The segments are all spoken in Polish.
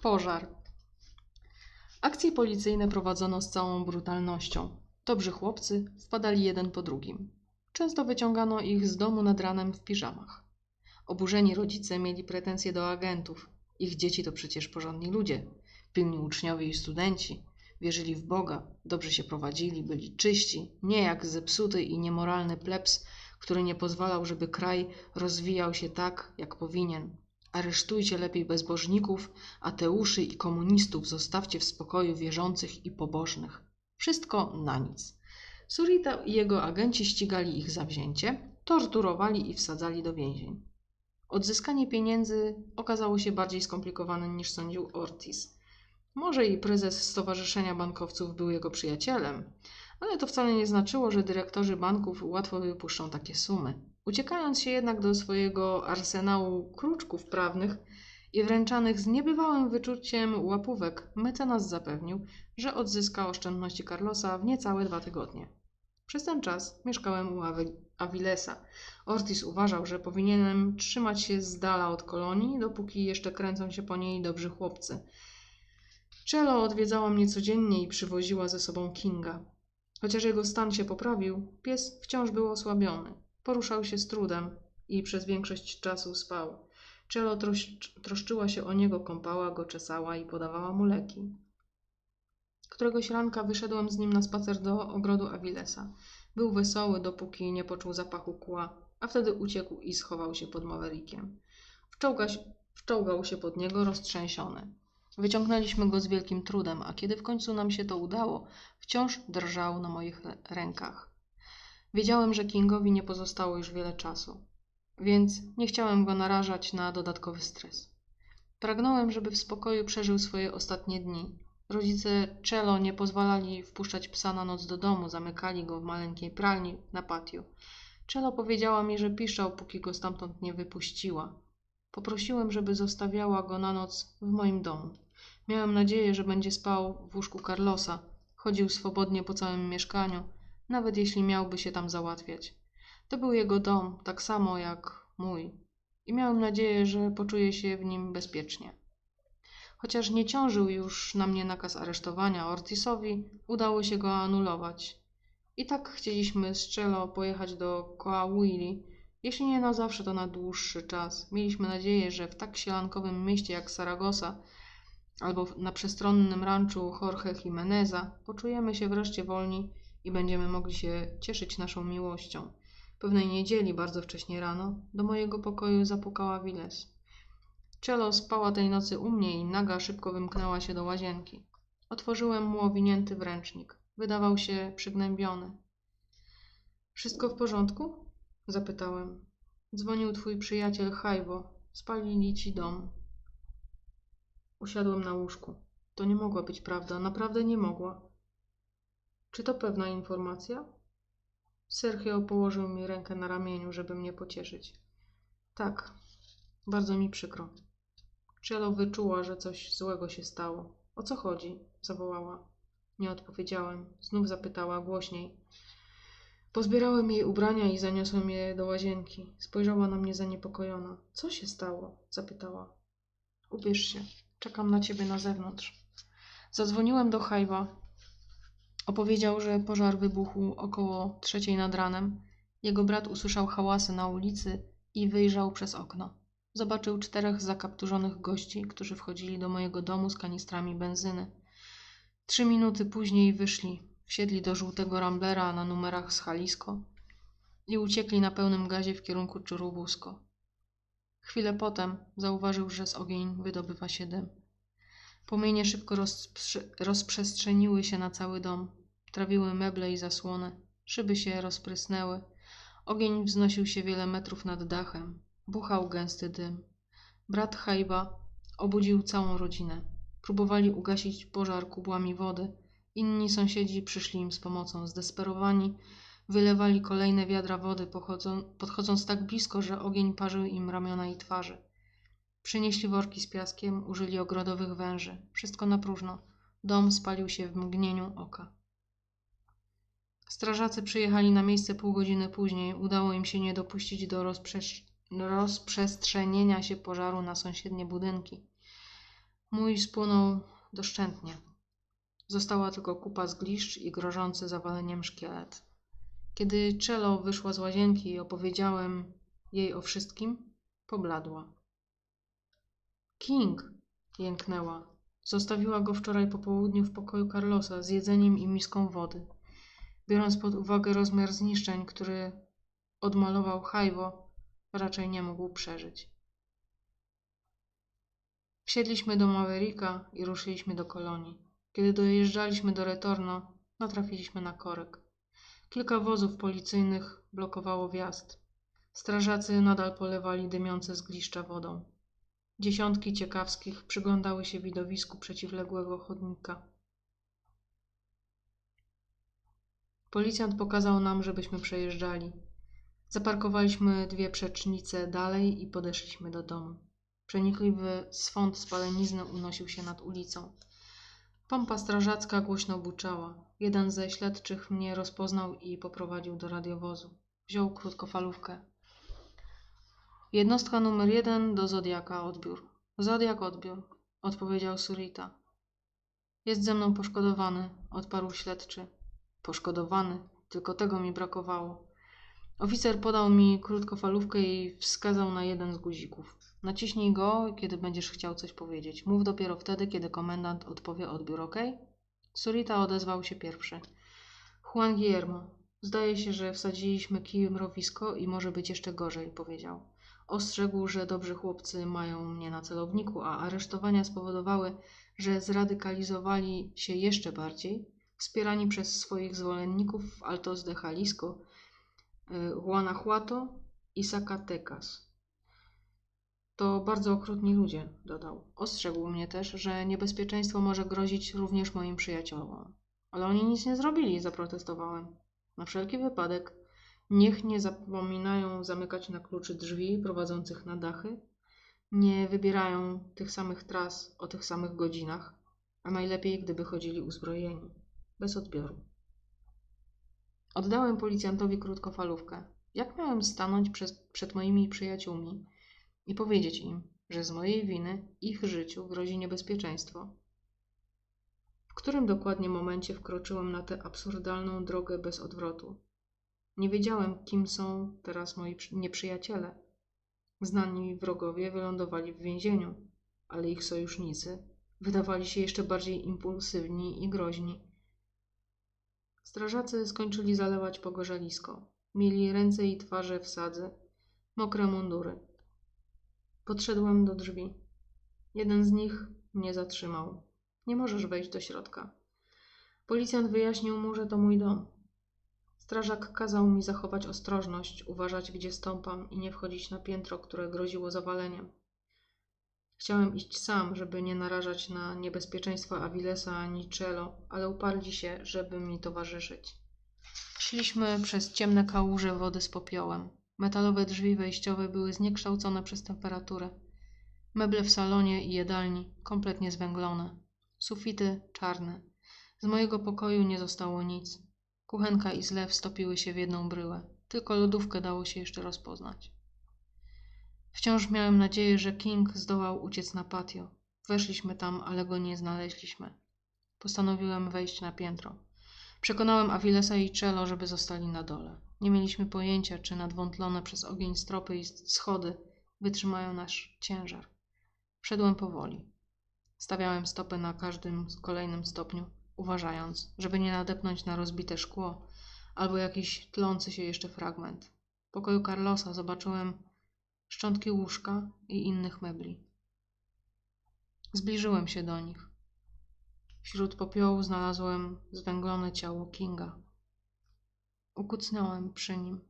Pożar. Akcje policyjne prowadzono z całą brutalnością. Dobrzy chłopcy wpadali jeden po drugim. Często wyciągano ich z domu nad ranem w piżamach. Oburzeni rodzice mieli pretensje do agentów. Ich dzieci to przecież porządni ludzie, pilni uczniowie i studenci. Wierzyli w Boga, dobrze się prowadzili, byli czyści, nie jak zepsuty i niemoralny plebs, który nie pozwalał, żeby kraj rozwijał się tak, jak powinien. Aresztujcie lepiej bezbożników, ateuszy i komunistów, zostawcie w spokoju wierzących i pobożnych. Wszystko na nic. Surita i jego agenci ścigali ich za wzięcie, torturowali i wsadzali do więzień. Odzyskanie pieniędzy okazało się bardziej skomplikowane niż sądził Ortiz. Może i prezes Stowarzyszenia Bankowców był jego przyjacielem, ale to wcale nie znaczyło, że dyrektorzy banków łatwo wypuszczą takie sumy. Uciekając się jednak do swojego arsenału kruczków prawnych i wręczanych z niebywałym wyczuciem łapówek, mecenas zapewnił, że odzyska oszczędności Carlosa w niecałe dwa tygodnie. Przez ten czas mieszkałem u Avilesa. Ortiz uważał, że powinienem trzymać się z dala od kolonii, dopóki jeszcze kręcą się po niej dobrzy chłopcy. Cello odwiedzała mnie codziennie i przywoziła ze sobą Kinga. Chociaż jego stan się poprawił, pies wciąż był osłabiony. Poruszał się z trudem i przez większość czasu spał. Cello trosz, troszczyła się o niego, kąpała go, czesała i podawała mu leki. Któregoś ranka wyszedłem z nim na spacer do ogrodu Avilesa. Był wesoły, dopóki nie poczuł zapachu kła, a wtedy uciekł i schował się pod Maverickiem. Wczołga, wczołgał się pod niego roztrzęsiony. Wyciągnęliśmy go z wielkim trudem, a kiedy w końcu nam się to udało, wciąż drżał na moich rękach. Wiedziałem, że Kingowi nie pozostało już wiele czasu, więc nie chciałem go narażać na dodatkowy stres. Pragnąłem, żeby w spokoju przeżył swoje ostatnie dni. Rodzice Cello nie pozwalali wpuszczać psa na noc do domu, zamykali go w maleńkiej pralni na patio. Cello powiedziała mi, że piszczał, póki go stamtąd nie wypuściła. Poprosiłem, żeby zostawiała go na noc w moim domu. Miałem nadzieję, że będzie spał w łóżku Carlosa, chodził swobodnie po całym mieszkaniu, nawet jeśli miałby się tam załatwiać. To był jego dom, tak samo jak mój, i miałem nadzieję, że poczuje się w nim bezpiecznie. Chociaż nie ciążył już na mnie nakaz aresztowania Ortisowi, udało się go anulować. I tak chcieliśmy z Cello pojechać do Coahuili, jeśli nie na zawsze, to na dłuższy czas. Mieliśmy nadzieję, że w tak sielankowym mieście jak Saragosa albo na przestronnym ranczu Jorge Jimeneza poczujemy się wreszcie wolni i będziemy mogli się cieszyć naszą miłością. Pewnej niedzieli, bardzo wcześnie rano, do mojego pokoju zapukała Wiles. Cello spała tej nocy u mnie i naga szybko wymknęła się do łazienki. Otworzyłem mu owinięty wręcznik. Wydawał się przygnębiony. Wszystko w porządku? Zapytałem. Dzwonił twój przyjaciel Hajwo. Spalili ci dom. Usiadłem na łóżku. To nie mogła być prawda. Naprawdę nie mogła. Czy to pewna informacja? Sergio położył mi rękę na ramieniu, żeby mnie pocieszyć. Tak, bardzo mi przykro. Cello wyczuła, że coś złego się stało. O co chodzi? zawołała. Nie odpowiedziałem. Znów zapytała głośniej. Pozbierałem jej ubrania i zaniosłem je do łazienki. Spojrzała na mnie zaniepokojona. Co się stało? zapytała. Ubierz się. Czekam na ciebie na zewnątrz. Zadzwoniłem do Hajwa. Opowiedział, że pożar wybuchł około trzeciej nad ranem. Jego brat usłyszał hałasy na ulicy i wyjrzał przez okno. Zobaczył czterech zakapturzonych gości, którzy wchodzili do mojego domu z kanistrami benzyny. Trzy minuty później wyszli, wsiedli do żółtego ramblera na numerach z Jalisco i uciekli na pełnym gazie w kierunku Churubusco. Chwilę potem zauważył, że z ogień wydobywa się dym. Płomienie szybko rozprze rozprzestrzeniły się na cały dom. Trawiły meble i zasłony. Szyby się rozprysnęły. Ogień wznosił się wiele metrów nad dachem. Buchał gęsty dym. Brat Hajba obudził całą rodzinę. Próbowali ugasić pożar kubłami wody. Inni sąsiedzi przyszli im z pomocą. Zdesperowani wylewali kolejne wiadra wody, podchodząc tak blisko, że ogień parzył im ramiona i twarze. Przynieśli worki z piaskiem, użyli ogrodowych węży. Wszystko na próżno. Dom spalił się w mgnieniu oka. Strażacy przyjechali na miejsce pół godziny później. Udało im się nie dopuścić do rozprzestrzenienia się pożaru na sąsiednie budynki. Mój spłonął doszczętnie. Została tylko kupa zgliszcz i grożący zawaleniem szkielet. Kiedy Czelo wyszła z łazienki i opowiedziałem jej o wszystkim, pobladła. King! jęknęła. Zostawiła go wczoraj po południu w pokoju Carlosa z jedzeniem i miską wody. Biorąc pod uwagę rozmiar zniszczeń, który odmalował Hajwo, raczej nie mógł przeżyć. Wsiedliśmy do Mavericka i ruszyliśmy do kolonii. Kiedy dojeżdżaliśmy do Retorno, natrafiliśmy na korek. Kilka wozów policyjnych blokowało wjazd. Strażacy nadal polewali dymiące zgliszcza wodą. Dziesiątki ciekawskich przyglądały się widowisku przeciwległego chodnika. Policjant pokazał nam, żebyśmy przejeżdżali. Zaparkowaliśmy dwie przecznice dalej i podeszliśmy do domu. Przenikliwy swąd spalenizny unosił się nad ulicą. Pompa strażacka głośno buczała. Jeden ze śledczych mnie rozpoznał i poprowadził do radiowozu. Wziął krótkofalówkę. Jednostka numer jeden do Zodiaka odbiór. Zodiak odbiór, odpowiedział Surita. Jest ze mną poszkodowany, odparł śledczy. Poszkodowany, tylko tego mi brakowało. Oficer podał mi krótkofalówkę i wskazał na jeden z guzików. Naciśnij go, kiedy będziesz chciał coś powiedzieć. Mów dopiero wtedy, kiedy komendant odpowie odbiór, ok? Surita odezwał się pierwszy. Juan Guillermo, zdaje się, że wsadziliśmy kij mrowisko i może być jeszcze gorzej, powiedział. Ostrzegł, że dobrzy chłopcy mają mnie na celowniku, a aresztowania spowodowały, że zradykalizowali się jeszcze bardziej, wspierani przez swoich zwolenników w Altos de Jalisco, y, Guanajuato i Zacatecas. To bardzo okrutni ludzie, dodał. Ostrzegł mnie też, że niebezpieczeństwo może grozić również moim przyjaciołom. Ale oni nic nie zrobili, zaprotestowałem. Na wszelki wypadek Niech nie zapominają zamykać na kluczy drzwi prowadzących na dachy, nie wybierają tych samych tras o tych samych godzinach, a najlepiej gdyby chodzili uzbrojeni, bez odbioru. Oddałem policjantowi krótkofalówkę. Jak miałem stanąć przed, przed moimi przyjaciółmi i powiedzieć im, że z mojej winy ich życiu grozi niebezpieczeństwo? W którym dokładnie momencie wkroczyłem na tę absurdalną drogę bez odwrotu? Nie wiedziałem, kim są teraz moi nieprzyjaciele. Znani wrogowie wylądowali w więzieniu, ale ich sojusznicy wydawali się jeszcze bardziej impulsywni i groźni. Strażacy skończyli zalewać pogorzelisko. Mieli ręce i twarze w sadze, mokre mundury. Podszedłem do drzwi. Jeden z nich mnie zatrzymał. Nie możesz wejść do środka. Policjant wyjaśnił mu, że to mój dom. Strażak kazał mi zachować ostrożność, uważać gdzie stąpam i nie wchodzić na piętro, które groziło zawaleniem. Chciałem iść sam, żeby nie narażać na niebezpieczeństwo Avilesa ani Cello, ale uparli się, żeby mi towarzyszyć. Szliśmy przez ciemne kałuże wody z popiołem. Metalowe drzwi wejściowe były zniekształcone przez temperaturę. Meble w salonie i jadalni kompletnie zwęglone. Sufity czarne. Z mojego pokoju nie zostało nic. Kuchenka i zlew stopiły się w jedną bryłę. Tylko lodówkę dało się jeszcze rozpoznać. Wciąż miałem nadzieję, że King zdołał uciec na patio. Weszliśmy tam, ale go nie znaleźliśmy. Postanowiłem wejść na piętro. Przekonałem Avilesa i Cello, żeby zostali na dole. Nie mieliśmy pojęcia, czy nadwątlone przez ogień stropy i schody wytrzymają nasz ciężar. Wszedłem powoli. Stawiałem stopę na każdym kolejnym stopniu uważając, żeby nie nadepnąć na rozbite szkło albo jakiś tlący się jeszcze fragment. W pokoju Carlosa zobaczyłem szczątki łóżka i innych mebli. Zbliżyłem się do nich. Wśród popiołu znalazłem zwęglone ciało Kinga. Ukucnąłem przy nim.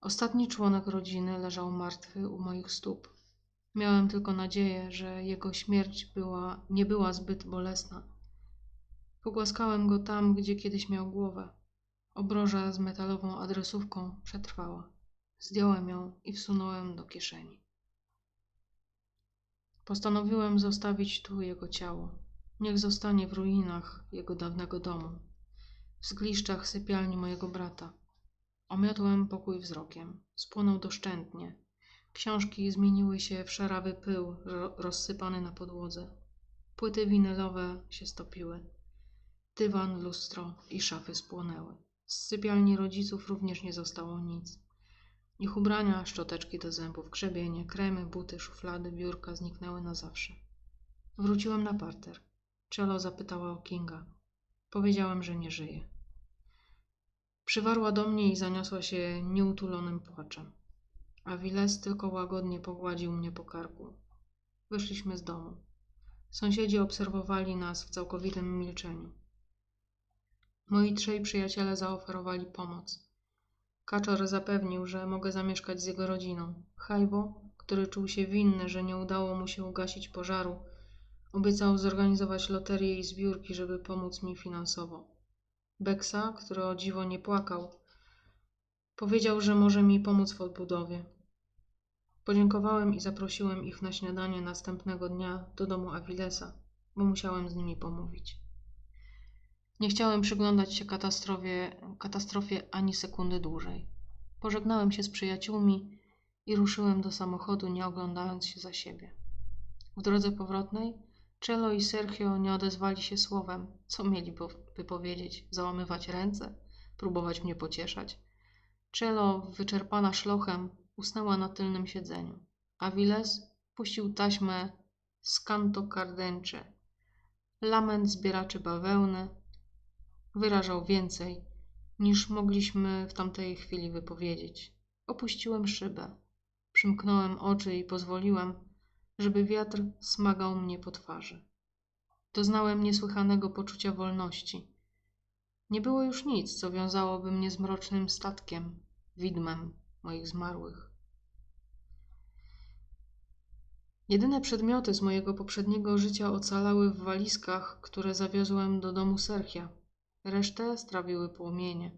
Ostatni członek rodziny leżał martwy u moich stóp. Miałem tylko nadzieję, że jego śmierć była, nie była zbyt bolesna Pogłaskałem go tam, gdzie kiedyś miał głowę. Obroża z metalową adresówką przetrwała. Zdjąłem ją i wsunąłem do kieszeni. Postanowiłem zostawić tu jego ciało. Niech zostanie w ruinach jego dawnego domu, w zgliszczach sypialni mojego brata. Omiotłem pokój wzrokiem. Spłonął doszczętnie. Książki zmieniły się w szarawy pył ro- rozsypany na podłodze. Płyty winylowe się stopiły. Dywan, lustro i szafy spłonęły. Z sypialni rodziców również nie zostało nic. Ich ubrania, szczoteczki do zębów, grzebienie, kremy, buty, szuflady, biurka zniknęły na zawsze. Wróciłem na parter. Czelo zapytała o Kinga. Powiedziałem, że nie żyje. Przywarła do mnie i zaniosła się nieutulonym płaczem. A Wiles tylko łagodnie pogładził mnie po karku. Wyszliśmy z domu. Sąsiedzi obserwowali nas w całkowitym milczeniu. Moi trzej przyjaciele zaoferowali pomoc. Kaczor zapewnił, że mogę zamieszkać z jego rodziną. Hajbo, który czuł się winny, że nie udało mu się ugasić pożaru, obiecał zorganizować loterię i zbiórki, żeby pomóc mi finansowo. Beksa, który o dziwo nie płakał, powiedział, że może mi pomóc w odbudowie. Podziękowałem i zaprosiłem ich na śniadanie następnego dnia do domu Avilesa, bo musiałem z nimi pomówić. Nie chciałem przyglądać się katastrofie, katastrofie ani sekundy dłużej. Pożegnałem się z przyjaciółmi i ruszyłem do samochodu, nie oglądając się za siebie. W drodze powrotnej Cello i Sergio nie odezwali się słowem, co mieliby powiedzieć, załamywać ręce, próbować mnie pocieszać. Cello, wyczerpana szlochem, usnęła na tylnym siedzeniu, a Viles puścił taśmę z Canto Cardencze. Lament zbieraczy bawełny wyrażał więcej, niż mogliśmy w tamtej chwili wypowiedzieć. Opuściłem szybę, przymknąłem oczy i pozwoliłem, żeby wiatr smagał mnie po twarzy. Doznałem niesłychanego poczucia wolności. Nie było już nic, co wiązałoby mnie z mrocznym statkiem, widmem moich zmarłych. Jedyne przedmioty z mojego poprzedniego życia ocalały w walizkach, które zawiozłem do domu Serchia. Resztę strawiły płomienie,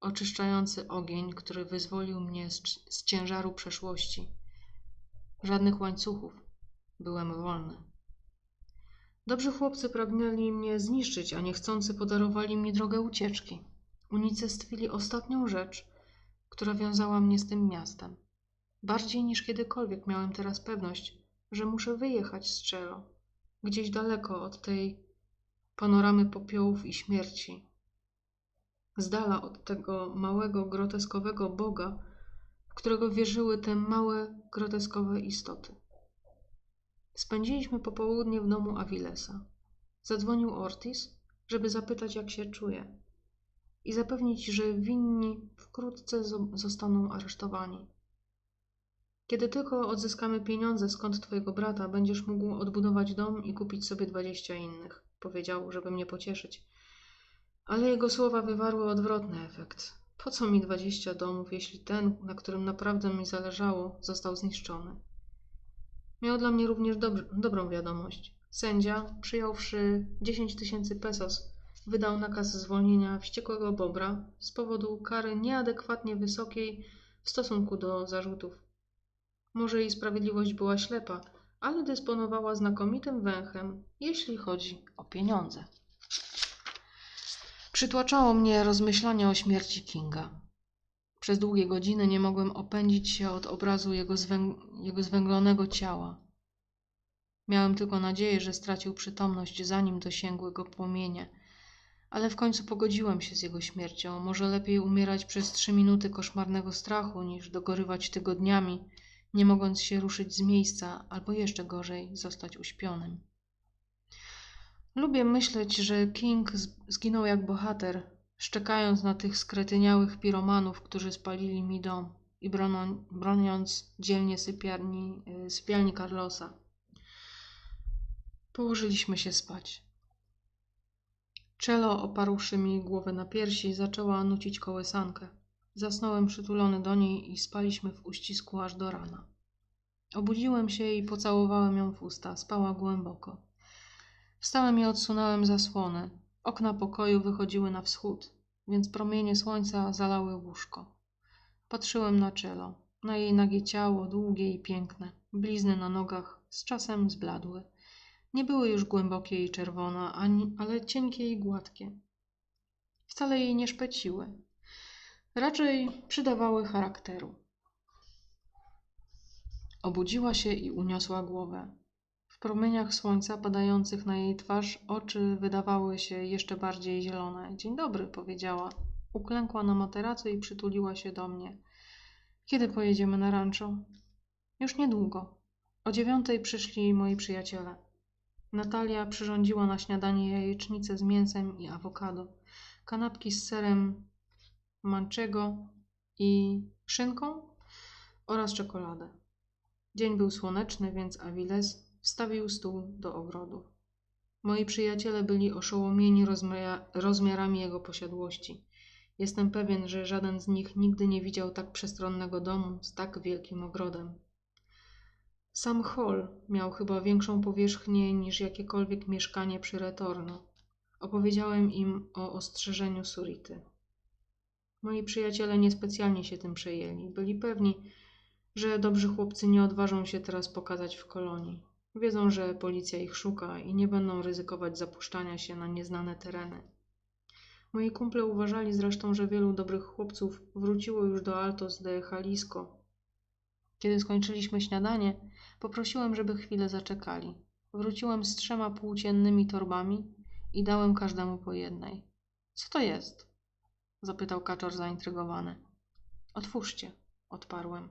oczyszczający ogień, który wyzwolił mnie z, z ciężaru przeszłości. Żadnych łańcuchów. Byłem wolny. Dobrzy chłopcy pragnęli mnie zniszczyć, a niechcący podarowali mi drogę ucieczki. Unicestwili ostatnią rzecz, która wiązała mnie z tym miastem. Bardziej niż kiedykolwiek miałem teraz pewność, że muszę wyjechać z Czelo, gdzieś daleko od tej panoramy popiołów i śmierci, z dala od tego małego, groteskowego Boga, w którego wierzyły te małe, groteskowe istoty. Spędziliśmy popołudnie w domu Avilesa. Zadzwonił Ortiz, żeby zapytać, jak się czuje i zapewnić, że winni wkrótce zo- zostaną aresztowani. Kiedy tylko odzyskamy pieniądze skąd twojego brata, będziesz mógł odbudować dom i kupić sobie dwadzieścia innych, powiedział, żeby mnie pocieszyć. Ale jego słowa wywarły odwrotny efekt. Po co mi dwadzieścia domów, jeśli ten, na którym naprawdę mi zależało, został zniszczony? Miał dla mnie również dobr- dobrą wiadomość. Sędzia, przyjąwszy 10 tysięcy pesos, wydał nakaz zwolnienia wściekłego Bobra z powodu kary nieadekwatnie wysokiej w stosunku do zarzutów. Może jej sprawiedliwość była ślepa, ale dysponowała znakomitym węchem, jeśli chodzi o pieniądze. Przytłaczało mnie rozmyślanie o śmierci Kinga. Przez długie godziny nie mogłem opędzić się od obrazu jego, zwęg- jego zwęglonego ciała. Miałem tylko nadzieję, że stracił przytomność, zanim dosięgły go płomienie, ale w końcu pogodziłem się z jego śmiercią. Może lepiej umierać przez trzy minuty koszmarnego strachu, niż dogorywać tygodniami, nie mogąc się ruszyć z miejsca, albo jeszcze gorzej, zostać uśpionym. Lubię myśleć, że King zginął jak bohater, szczekając na tych skretyniałych piromanów, którzy spalili mi dom i broną, broniąc dzielnie sypialni, y, sypialni Carlosa. Położyliśmy się spać. Czelo, oparłszy mi głowę na piersi, zaczęła nucić kołysankę. Zasnąłem przytulony do niej i spaliśmy w uścisku aż do rana. Obudziłem się i pocałowałem ją w usta. Spała głęboko. Wstałem i odsunąłem zasłony. Okna pokoju wychodziły na wschód, więc promienie słońca zalały łóżko. Patrzyłem na czelo, na jej nagie ciało, długie i piękne. Blizny na nogach z czasem zbladły. Nie były już głębokie i czerwone, ani, ale cienkie i gładkie. Wcale jej nie szpeciły. Raczej przydawały charakteru. Obudziła się i uniosła głowę. W promieniach słońca padających na jej twarz oczy wydawały się jeszcze bardziej zielone. Dzień dobry, powiedziała. Uklękła na materacu i przytuliła się do mnie. Kiedy pojedziemy na rancho? Już niedługo. O dziewiątej przyszli moi przyjaciele. Natalia przyrządziła na śniadanie jajecznicę z mięsem i awokado, kanapki z serem manczego i szynką oraz czekoladę. Dzień był słoneczny, więc Aviles wstawił stół do ogrodu. Moi przyjaciele byli oszołomieni rozmia- rozmiarami jego posiadłości. Jestem pewien, że żaden z nich nigdy nie widział tak przestronnego domu z tak wielkim ogrodem. Sam hall miał chyba większą powierzchnię niż jakiekolwiek mieszkanie przy Retorno. Opowiedziałem im o ostrzeżeniu Surity. Moi przyjaciele niespecjalnie się tym przejęli. Byli pewni, że dobrzy chłopcy nie odważą się teraz pokazać w kolonii. Wiedzą, że policja ich szuka i nie będą ryzykować zapuszczania się na nieznane tereny. Moi kumple uważali zresztą, że wielu dobrych chłopców wróciło już do Altos de Jalisco. Kiedy skończyliśmy śniadanie, poprosiłem, żeby chwilę zaczekali. Wróciłem z trzema płóciennymi torbami i dałem każdemu po jednej. Co to jest? zapytał kaczor zaintrygowany. Otwórzcie, odparłem.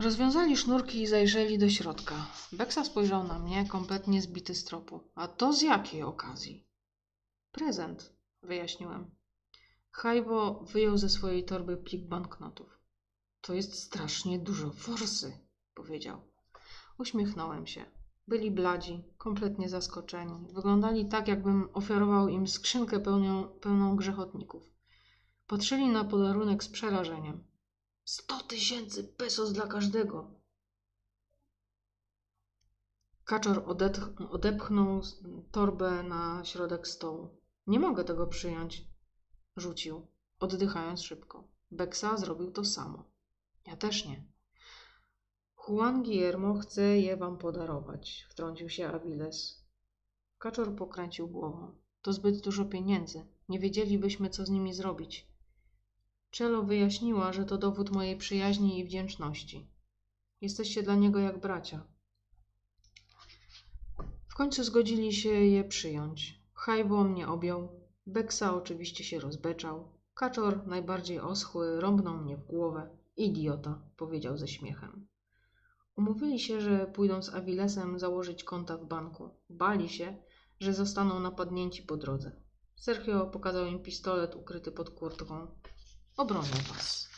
Rozwiązali sznurki i zajrzeli do środka. Beksa spojrzał na mnie, kompletnie zbity z tropu. A to z jakiej okazji? Prezent, wyjaśniłem. Hajbo wyjął ze swojej torby plik banknotów. To jest strasznie dużo forsy, powiedział. Uśmiechnąłem się. Byli bladzi, kompletnie zaskoczeni. Wyglądali tak, jakbym ofiarował im skrzynkę pełnią, pełną grzechotników. Patrzyli na podarunek z przerażeniem. Sto tysięcy pesos dla każdego. Kaczor odepchnął torbę na środek stołu. Nie mogę tego przyjąć, rzucił, oddychając szybko. Beksa zrobił to samo. Ja też nie. Juan Guillermo chce je wam podarować, wtrącił się Aviles. Kaczor pokręcił głową. To zbyt dużo pieniędzy. Nie wiedzielibyśmy, co z nimi zrobić. Czelo wyjaśniła, że to dowód mojej przyjaźni i wdzięczności. Jesteście dla niego jak bracia. W końcu zgodzili się je przyjąć. Hajbo mnie objął. Beksa oczywiście się rozbeczał. Kaczor, najbardziej oschły, rąbnął mnie w głowę. Idiota, powiedział ze śmiechem. Umówili się, że pójdą z Avilesem założyć konta w banku. Bali się, że zostaną napadnięci po drodze. Sergio pokazał im pistolet ukryty pod kurtką. Obronię was.